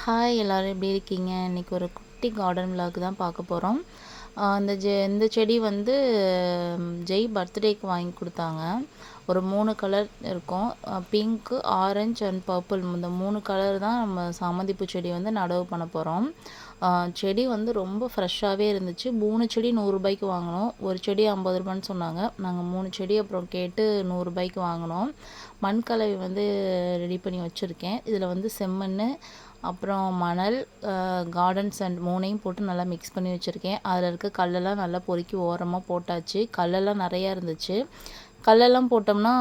Hi எல்லோரும் எப்படி இருக்கீங்க? இன்றைக்கி ஒரு குட்டி கார்டன் விளாக் தான் பார்க்க போகிறோம் அந்த ஜெ இந்த செடி வந்து ஜெய் பர்த்டேக்கு வாங்கி கொடுத்தாங்க. ஒரு மூணு கலர் இருக்கும். பிங்க்கு ஆரஞ்சு அண்ட் பர்பிள் இந்த மூணு கலர் தான் நம்ம சாமந்திப்பூ செடி வந்து நடவு பண்ண போகிறோம் செடி வந்து ரொம்ப ஃப்ரெஷ்ஷாகவே இருந்துச்சு. மூணு செடி நூறுரூபாய்க்கு வாங்கினோம். ஒரு செடி ஐம்பது ரூபான்னு சொன்னாங்க. நாங்கள் மூணு செடி அப்புறம் கேட்டு நூறுரூபாய்க்கு வாங்கினோம். மண் கலவை வந்து ரெடி பண்ணி வச்சுருக்கேன். இதில் வந்து செம்மண் அப்புறம் மணல் கார்டன்ஸ் அண்ட் மூணையும் போட்டு நல்லா மிக்ஸ் பண்ணி வச்சுருக்கேன். அதில் இருக்க கல்லெல்லாம் நல்லா பொறுக்கி ஓரமாக போட்டாச்சு. கல்லெல்லாம் நிறையா இருந்துச்சு. கல்லெல்லாம் போட்டோம்னா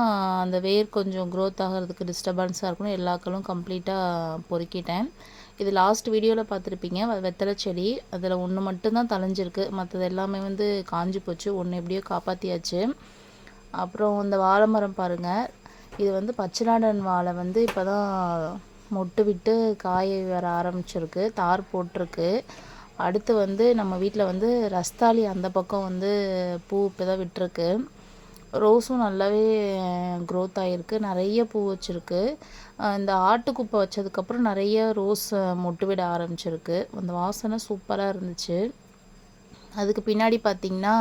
அந்த வேர் கொஞ்சம் க்ரோத் ஆகிறதுக்கு டிஸ்டர்பன்ஸாக இருக்கணும் எல்லா கல்லும் கம்ப்ளீட்டாக பொறுக்கிட்டேன். இது லாஸ்ட் வீடியோவில் பார்த்துருப்பீங்க. வெத்தலை செடி. அதில் ஒன்று மட்டும்தான் தலைஞ்சிருக்கு மற்றது எல்லாமே வந்து காஞ்சி போச்சு. ஒன்று எப்படியோ காப்பாற்றியாச்சு அப்புறம் இந்த வாழை மரம் பாருங்கள் இது வந்து பச்சைநாடன் வாழை வந்து இப்போ தான் மொட்டு விட்டு காய வர ஆரம்பிச்சிருக்கு. தார் போட்டிருக்கு. அடுத்து வந்து நம்ம வீட்டில் வந்து ரஸ்தாளி அந்த பக்கம் வந்து பூ இப்போ தான் விட்டுருக்கு. ரோஸும் நல்லாவே க்ரோத் ஆகிருக்கு நிறைய பூ வச்சுருக்கு. இந்த ஆட்டுக்குப்பை வச்சதுக்கப்புறம் நிறைய ரோஸ் மொட்டு விட ஆரம்பிச்சிருக்கு. அந்த வாசனை சூப்பராக இருந்துச்சு. அதுக்கு பின்னாடி பார்த்திங்கன்னா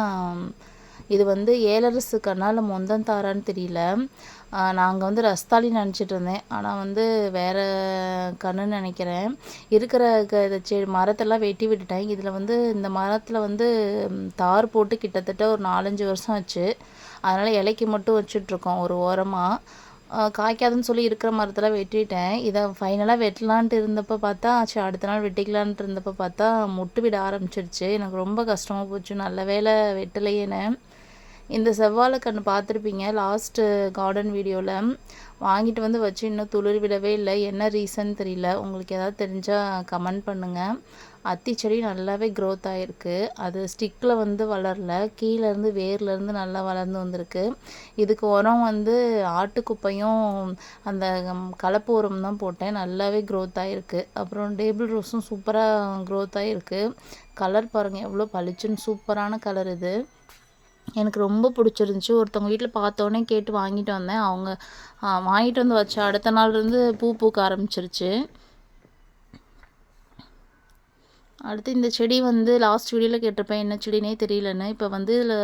இது வந்து ஏலரசு கண்ணா இல்லை மொந்தன் தாரான்னு தெரியல. நாங்கள் வந்து ரஸ்தாலி நினச்சிட்டு இருந்தேன். ஆனால் வந்து வேறு கண்ணுன்னு நினைக்கிறேன். இருக்கிற க இத செ மரத்தெல்லாம் வெட்டி விட்டுட்டேன். இதில் வந்து இந்த மரத்தில் வந்து தார் போட்டு கிட்டத்தட்ட ஒரு நாலஞ்சு வருஷம் ஆச்சு. அதனால் இலைக்கு மட்டும் வச்சுட்ருக்கோம் ஒரு ஓரமாக காய்க்காதுன்னு சொல்லி இருக்கிற மரத்தெல்லாம் வெட்டிட்டேன். இதை ஃபைனலாக வெட்டலான்ட்டு இருந்தப்போ பார்த்தா சரி அடுத்த நாள் வெட்டிக்கலான்ட்டு இருந்தப்போ பார்த்தா முட்டு விட ஆரம்பிச்சிருச்சு. எனக்கு ரொம்ப கஷ்டமாக போச்சு. நல்ல வேளை வெட்டலையேன்னு. இந்த செவ்வாழை கன்று பார்த்துருப்பீங்க லாஸ்ட்டு கார்டன் வீடியோவில் வாங்கிட்டு வந்து வச்சு இன்னும் துளிர் விடவே இல்லை. என்ன ரீசன் தெரியல. உங்களுக்கு எதாவது தெரிஞ்சால் கமெண்ட் பண்ணுங்கள் அத்தி செடி நல்லாவே க்ரோத் ஆகிருக்கு அது ஸ்டிக்கில் வந்து வளரல. கீழேருந்து வேர்லேருந்து நல்லா வளர்ந்து வந்திருக்கு. இதுக்கு உரம் வந்து ஆட்டுக்குப்பையும் அந்த கலப்பு உரம் தான் போட்டேன். நல்லாவே க்ரோத் ஆகிருக்கு அப்புறம் டேபிள் ரோஸும் சூப்பராக க்ரோத் ஆகிருக்கு கலர் பாருங்கள் எவ்வளோ பளிச்சுன்னு சூப்பரான கலர் இது. எனக்கு ரொம்ப பிடிச்சிருந்துச்சி. ஒருத்தவங்க வீட்டில் பார்த்தோன்னே கேட்டு வாங்கிட்டு வந்தேன். அவங்க வாங்கிட்டு வந்து வச்ச அடுத்த நாள் இருந்து பூ பூக்க ஆரம்பிச்சிருச்சு. அடுத்து இந்த செடி வந்து லாஸ்ட் வீடியோவில் கேட்டிருப்பேன். என்ன செடினே தெரியலன்னு. இப்போ வந்து இதில்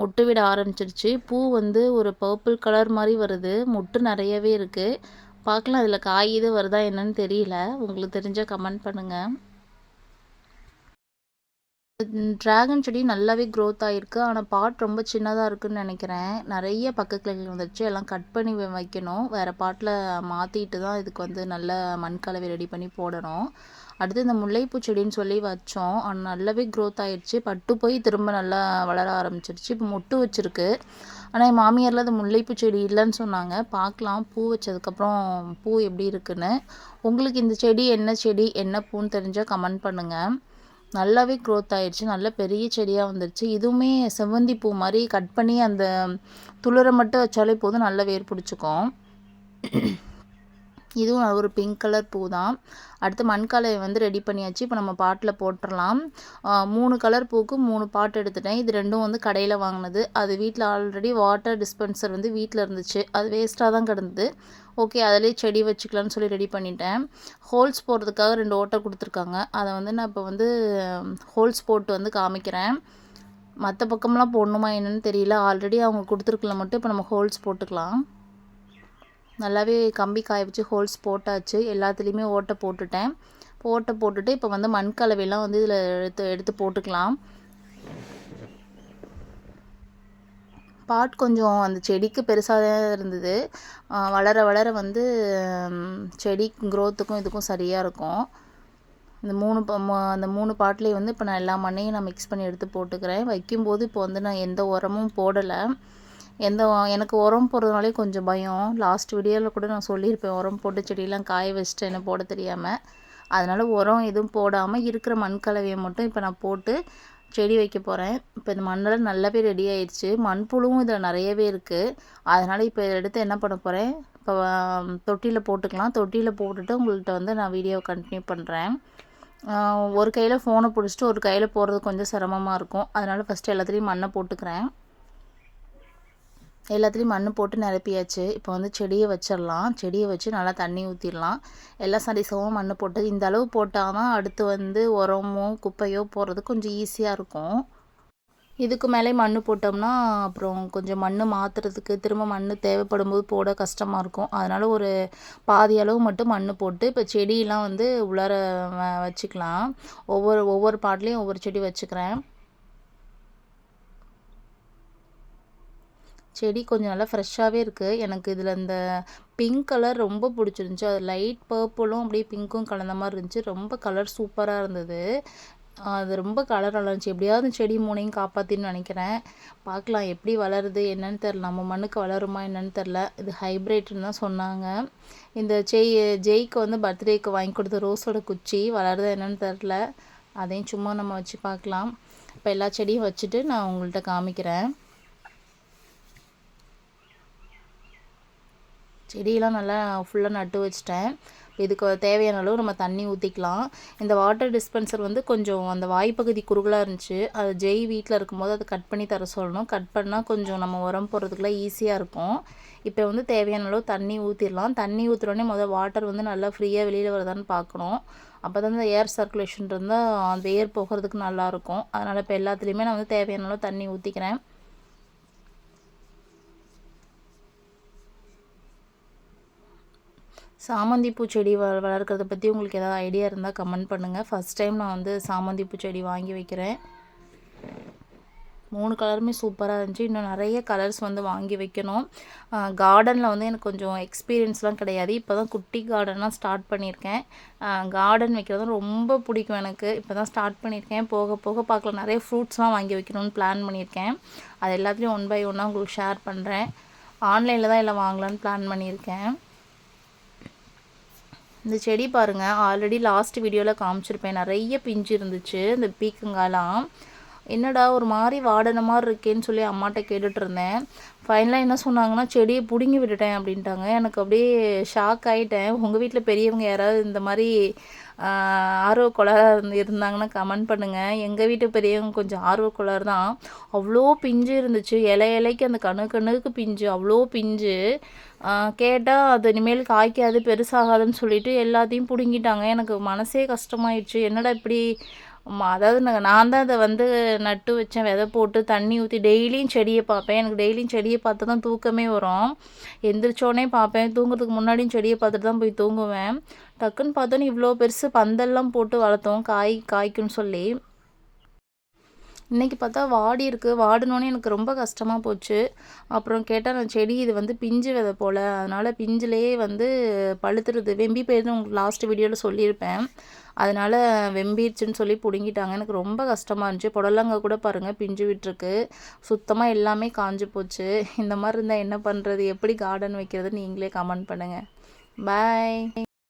மொட்டு விட ஆரம்பிச்சிருச்சு. பூ வந்து ஒரு பர்பிள் கலர் மாதிரி வருது. மொட்டு நிறையவே இருக்குது பார்க்கலாம் அதில் காய் இது வருதா என்னன்னு தெரியல. உங்களுக்கு தெரிஞ்சால் கமெண்ட் பண்ணுங்கள் ட்ராகன் செடி நல்லாவே க்ரோத் ஆகிருக்கு ஆனால் பாட் ரொம்ப சின்னதாக இருக்குன்னு நினைக்கிறேன். நிறைய பக்க கிளைகள் வந்துருச்சு. எல்லாம் கட் பண்ணி வைக்கணும். வேறு பாட்டில் மாற்றிட்டு தான் இதுக்கு வந்து நல்ல மண் கலவை ரெடி பண்ணி போடணும். அடுத்து இந்த முல்லைப்பூ செடின்னு சொல்லி வச்சோம். ஆனால் நல்லாவே க்ரோத் ஆயிடுச்சு பட்டு போய் திரும்ப நல்லா வளர ஆரம்பிச்சிருச்சு. இப்போ மொட்டு வச்சுருக்கு. ஆனால் என் மாமியாரில் அது முல்லைப்பூ செடி இல்லைன்னு சொன்னாங்க. பார்க்கலாம். பூ வச்சதுக்கப்புறம் பூ எப்படி இருக்குன்னு. உங்களுக்கு இந்த செடி என்ன செடி என்ன பூன்னு தெரிஞ்சால் கமெண்ட் பண்ணுங்கள் நல்லாவே க்ரோத் ஆயிடுச்சு நல்ல பெரிய செடியாக வந்துருச்சு. இதுவுமே செவ்வந்தி பூ மாதிரி கட் பண்ணி அந்த துளிரை மட்டும் வச்சாலே போதும். நல்ல வேர் பிடிச்சிக்கும். இதுவும் ஒரு பிங்க் கலர் பூ தான். அடுத்து மண்கலையை வந்து ரெடி பண்ணியாச்சு. இப்போ நம்ம பாட்டில் போட்டுடலாம் மூணு கலர் பூக்கு மூணு பாட் எடுத்துட்டேன். இது ரெண்டும் வந்து கடையில் வாங்கினது. அது வீட்டில் ஆல்ரெடி வாட்டர் டிஸ்பென்சர் வந்து வீட்டில் இருந்துச்சு. அது வேஸ்ட்டாக தான் கிடந்தது. ஓகே அதிலே செடி வச்சுக்கலாம்னு சொல்லி ரெடி பண்ணிட்டேன். ஹோல்ஸ் போடுறதுக்காக ரெண்டு ஓட்டை கொடுத்துருக்காங்க. அதை வந்து நான் இப்போ வந்து ஹோல்ஸ் போட்டு வந்து காமிக்கிறேன். மற்ற பக்கம்லாம் போடணுமா என்னன்னு தெரியல. ஆல்ரெடி அவங்க கொடுத்துருக்கல மட்டும். இப்போ நம்ம ஹோல்ஸ் போட்டுக்கலாம். நல்லாவே கம்பி காய வச்சு ஹோல்ஸ் போட்டாச்சு. எல்லாத்துலேயுமே ஓட்டை போட்டுட்டேன். ஓட்டை போட்டுட்டு இப்போ வந்து மண் கலவையெல்லாம் வந்து இதில் எடுத்து எடுத்து போட்டுக்கலாம். பாட் கொஞ்சம் அந்த செடிக்கு பெருசாக தான் இருந்தது. வளர வளர வந்து செடி க்ரோத்துக்கும் இதுக்கும் சரியாக இருக்கும். இந்த மூணு அந்த மூணு பாட்லேயும் வந்து இப்போ நான் எல்லா மண்ணையும் நான் மிக்ஸ் பண்ணி எடுத்து போட்டுக்கிறேன். வைக்கும்போது இப்போ வந்து நான் எந்த உரமும் போடலை. எந்த எனக்கு உரம் போடுறதுனாலே கொஞ்சம் பயம். லாஸ்ட் வீடியோவில் கூட நான் சொல்லியிருப்பேன் உரம் போட்டு செடியெல்லாம் காய வச்சுட்டு என்ன போட தெரியாமல் அதனால் உரம் எதுவும் போடாமல் இருக்கிற மண் கலவையை மட்டும் இப்போ நான் போட்டு செடி வைக்க போகிறேன் இப்போ இந்த மண்ணெல்லாம் நல்லாவே ரெடி ஆயிடுச்சு மண்புழுவும் இதில் நிறையவே இருக்குது அதனால் இப்போ இதை எடுத்து என்ன பண்ண போகிறேன் இப்போ தொட்டியில் போட்டுக்கலாம். தொட்டியில் போட்டுட்டு உங்கள்கிட்ட வந்து நான் வீடியோ கண்டினியூ பண்ணுறேன் ஒரு கையில் ஃபோனை பிடிச்சிட்டு ஒரு கையில் போடுறது கொஞ்சம் சிரமமாக இருக்கும். அதனால் ஃபஸ்ட்டு எல்லாத்துலேயும் மண்ணை போட்டுக்கிறேன். எல்லாத்துலேயும் மண் போட்டு நிரப்பியாச்சு. இப்போ வந்து செடியை வச்சிடலாம் செடியை வச்சு நல்லா தண்ணி ஊற்றிடலாம் எல்லா சரிசமும் மண் போட்டு இந்த அளவு போட்டால் தான் அடுத்து வந்து உரமோ குப்பையோ போடுறது கொஞ்சம் ஈஸியாக இருக்கும். இதுக்கு மேலே மண் போட்டோம்னா அப்புறம் கொஞ்சம் மண் மாற்றுறதுக்கு திரும்ப மண் தேவைப்படும் போது போட கஷ்டமாக இருக்கும். அதனால் ஒரு பாதி அளவு மட்டும் மண் போட்டு இப்போ செடியெலாம் வந்து உள்ளார வச்சுக்கலாம். ஒவ்வொரு ஒவ்வொரு பாட்லேயும் ஒவ்வொரு செடி வச்சுக்கிறேன். செடி கொஞ்சம் நல்லா ஃப்ரெஷ்ஷாகவே இருக்குது எனக்கு இதில் இந்த பிங்க் கலர் ரொம்ப பிடிச்சிருந்துச்சி. அது லைட் பர்பிளும் அப்படியே பிங்க்கும் கலந்த மாதிரி இருந்துச்சு. ரொம்ப கலர் சூப்பராக இருந்தது. அது ரொம்ப கலர் நல்லா இருந்துச்சு. எப்படியாவது செடி மூணையும் காப்பாற்றின்னு நினைக்கிறேன். பார்க்கலாம் எப்படி வளருது என்னன்னு தெரில நம்ம மண்ணுக்கு வளருமா என்னன்னு தெரில இது ஹைப்ரிட்னு தான் சொன்னாங்க. இந்த செய் ஜெய்க்கு வந்து பர்த்டேக்கு வாங்கி கொடுத்த ரோஸோட குச்சி வளருதா என்னன்னு தெரில அதையும் சும்மா நம்ம வச்சு பார்க்கலாம். இப்போ எல்லா செடியும் வச்சுட்டு நான் உங்கள்கிட்ட காமிக்கிறேன். செடியெல்லாம் நல்லா ஃபுல்லாக நட்டு வச்சிட்டேன். இதுக்கு தேவையான அளவு நம்ம தண்ணி ஊற்றிக்கலாம் இந்த வாட்டர் டிஸ்பென்சர் வந்து கொஞ்சம் அந்த வாய்ப்பகுதி குறுகலாக இருந்துச்சு. அது ஜெய் வீட்டில் இருக்கும்போது அதை கட் பண்ணி தர சொல்லணும். கட் பண்ணால் கொஞ்சம் நம்ம உரம் போடுறதுக்குலாம் ஈஸியாக இருக்கும். இப்போ வந்து தேவையான அளவு தண்ணி ஊற்றிடலாம் தண்ணி ஊற்றுறோடனே முதல் வாட்டர் வந்து நல்லா ஃப்ரீயாக வெளியில் வருதான்னு பார்க்கணும். அப்போ தான் இந்த ஏர் சர்க்குலேஷன் இருந்தால் அந்த ஏர் போகிறதுக்கு நல்லாயிருக்கும் அதனால் இப்போ எல்லாத்துலேயுமே நான் வந்து தேவையான அளவு தண்ணி ஊற்றிக்கிறேன் சாமந்தி செடி வ வளர்க்குறத பற்றி உங்களுக்கு ஏதாவது ஐடியா இருந்தால் கமெண்ட் பண்ணுங்கள் ஃபஸ்ட் டைம் நான் வந்து சாமந்தி செடி வாங்கி வைக்கிறேன். மூணு கலருமே சூப்பராக இருந்துச்சு. இன்னும் நிறைய கலர்ஸ் வந்து வாங்கி வைக்கணும். கார்டனில் வந்து எனக்கு கொஞ்சம் எக்ஸ்பீரியன்ஸ்லாம் கிடையாது. இப்போ தான் குட்டி கார்டன்லாம் ஸ்டார்ட் பண்ணியிருக்கேன். கார்டன் வைக்கிறது ரொம்ப பிடிக்கும் எனக்கு. இப்போ தான் ஸ்டார்ட் பண்ணியிருக்கேன். போக போக பார்க்கலாம் நிறைய ஃப்ரூட்ஸ்லாம் வாங்கி வைக்கணும்னு பிளான் பண்ணியிருக்கேன். அது எல்லாத்துலேயும் ஒன் பை ஒன்னாக உங்களுக்கு ஷேர் பண்ணுறேன் ஆன்லைனில் தான் எல்லாம் வாங்கலான்னு பிளான் பண்ணியிருக்கேன். இந்த செடி பாருங்கள் ஆல்ரெடி லாஸ்ட் வீடியோவில் காமிச்சிருப்பேன். நிறைய பிஞ்சு இருந்துச்சு இந்த பீக்கங்காலாம் என்னடா ஒரு மாதிரி வாடின மாதிரி இருக்கேன்னு சொல்லி அம்மாட்ட கேட்டுட்டு இருந்தேன் ஃபைனலாக என்ன சொன்னாங்கன்னா செடியை பிடுங்கி விட்டுட்டேன் அப்படின்ட்டாங்க. எனக்கு அப்படியே ஷாக் ஆகிட்டேன் உங்கள் வீட்டில் பெரியவங்க யாராவது இந்த மாதிரி ஆர்வ கோளாறு இருந்தாங்கன்னா கமெண்ட் பண்ணுங்கள் எங்கள் வீட்டு பெரியவங்க கொஞ்சம் ஆர்வ தான். அவ்வளோ பிஞ்சு இருந்துச்சு. இலை இலைக்கு அந்த கணு கண்ணுக்கு பிஞ்சு அவ்வளோ பிஞ்சு. கேட்டால் அது இனிமேல் காய்க்காது பெருசாகாதுன்னு சொல்லிட்டு எல்லாத்தையும் பிடுங்கிட்டாங்க. எனக்கு மனசே கஷ்டமாயிடுச்சு. என்னடா இப்படி அதாவது நான் தான் அதை வந்து நட்டு வச்சேன். விதை போட்டு தண்ணி ஊற்றி டெய்லியும் செடியை பார்ப்பேன். எனக்கு டெய்லியும் செடியை பார்த்து தான் தூக்கமே வரும். எந்திரிச்சோடனே பார்ப்பேன். தூங்குறதுக்கு முன்னாடியும் செடியை பார்த்துட்டு தான் போய் தூங்குவேன். டக்குன்னு பார்த்தோன்னே இவ்வளோ பெருசு பந்தல்லாம் போட்டு வளர்த்தோம். காய் காய்க்குன்னு சொல்லி. இன்றைக்கி பார்த்தா வாடி இருக்குது வாடினோன்னே எனக்கு ரொம்ப கஷ்டமாக போச்சு. அப்புறம் கேட்டால் நான் செடி இது வந்து பிஞ்சு விதை போல். அதனால் பிஞ்சிலேயே வந்து பழுத்துறது வெம்பி போயிருந்து உங்களுக்கு லாஸ்ட் வீடியோவில் சொல்லியிருப்பேன். அதனால் வெம்பிடுச்சுன்னு சொல்லி பிடுங்கிட்டாங்க. எனக்கு ரொம்ப கஷ்டமாக இருந்துச்சு. புடலங்க கூட பாருங்கள் பிஞ்சு விட்டுருக்கு. சுத்தமாக எல்லாமே காஞ்சு போச்சு. இந்த மாதிரி இருந்தால் என்ன பண்ணுறது எப்படி கார்டன் வைக்கிறது? நீங்களே கமெண்ட் பண்ணுங்கள் பாய்